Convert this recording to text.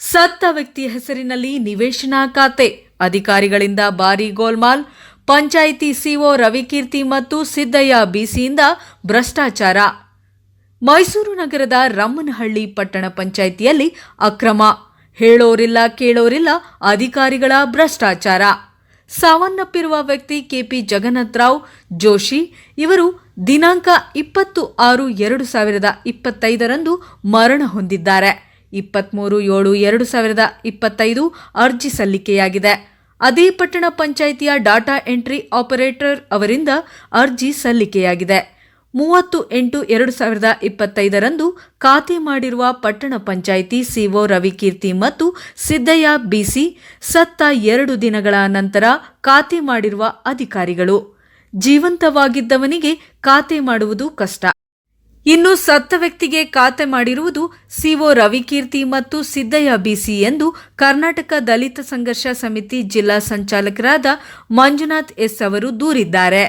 ಸತ್ತ ವ್ಯಕ್ತಿ ಹೆಸರಿನಲ್ಲಿ ನಿವೇಶನ ಖಾತೆ. ಅಧಿಕಾರಿಗಳಿಂದ ಭಾರಿ ಗೋಲ್ಮಾಲ್. ಪಂಚಾಯಿತಿ ಸಿಒ ರವಿಕೀರ್ತಿ ಮತ್ತು ಸಿದ್ದಯ್ಯ ಬಿಸಿಯಿಂದ ಭ್ರಷ್ಟಾಚಾರ. ಮೈಸೂರು ನಗರದ ರಮ್ಮನಹಳ್ಳಿ ಪಟ್ಟಣ ಪಂಚಾಯಿತಿಯಲ್ಲಿ ಅಕ್ರಮ. ಹೇಳೋರಿಲ್ಲ ಕೇಳೋರಿಲ್ಲ ಅಧಿಕಾರಿಗಳ ಭ್ರಷ್ಟಾಚಾರ. ಸಾವನ್ನಪ್ಪಿರುವ ವ್ಯಕ್ತಿ ಕೆಪಿ ಜಗನ್ನಾಥರಾವ್, ಜೋಶಿ ಇವರು ದಿನಾಂಕ ಇಪ್ಪತ್ತು ಆರು ಎರಡು ಸಾವಿರದ ಇಪ್ಪತ್ತೈದರಂದು ಮರಣ ಹೊಂದಿದ್ದಾರೆ. ಇಪ್ಪತ್ತ್ಮೂರು ಏಳು, ಎರಡು ಸಾವಿರದ ಇಪ್ಪತ್ತೈದು ಅರ್ಜಿ ಸಲ್ಲಿಕೆಯಾಗಿದೆ. ಅದೇ ಪಟ್ಟಣ ಪಂಚಾಯಿತಿಯ ಡಾಟಾ ಎಂಟ್ರಿ ಆಪರೇಟರ್ ಅವರಿಂದ ಅರ್ಜಿ ಸಲ್ಲಿಕೆಯಾಗಿದೆ. ಮೂವತ್ತು ಎಂಟು, ಎರಡು ಸಾವಿರದ ಇಪ್ಪತ್ತೈದರಂದು ಖಾತೆ ಮಾಡಿರುವ ಪಟ್ಟಣ ಪಂಚಾಯಿತಿ ಸಿಒ ರವಿಕೀರ್ತಿ ಮತ್ತು ಸಿದ್ದಯ್ಯ ಬಿಸಿ ಸತ್ತ ಎರಡು ದಿನಗಳ ನಂತರ ಖಾತೆ ಮಾಡಿರುವ ಅಧಿಕಾರಿಗಳು. ಜೀವಂತವಾಗಿದ್ದವನಿಗೆ ಖಾತೆ ಮಾಡುವುದು ಕಷ್ಟ. ಇನ್ನು ಸತ್ತ ವ್ಯಕ್ತಿಗೆ ಖಾತೆ ಮಾಡಿರುವುದು ಸಿಒ ರವಿಕೀರ್ತಿ ಮತ್ತು ಸಿದ್ದಯ್ಯ ಬಿಸಿ ಎಂದು ಕರ್ನಾಟಕ ದಲಿತ ಸಂಘರ್ಷ ಸಮಿತಿ ಜಿಲ್ಲಾ ಸಂಚಾಲಕರಾದ ಮಂಜುನಾಥ್ ಎಸ್ ಅವರು ದೂರಿದ್ದಾರೆ.